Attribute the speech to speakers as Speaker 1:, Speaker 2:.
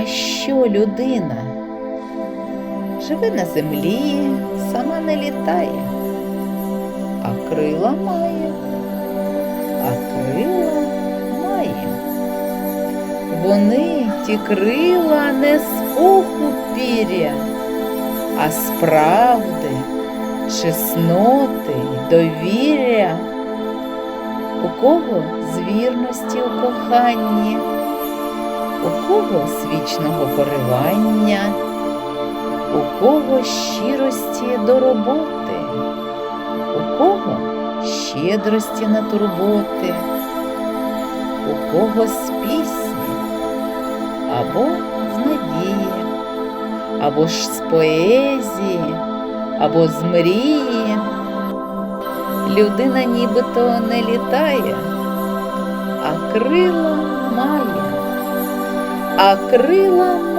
Speaker 1: А що людина? Живе на землі, сама не літає, а крила має, а крила має. Вони ті крила не з пуху піря, а з правди, чесноти, довір'я. У кого з вірності у коханні, кого з вічного поривання, у кого щирості до роботи, у кого щедрості на турботи, у кого з пісні, або з надії, або ж з поезії, або з мрії. Людина нібито не літає, а крила має, а крила.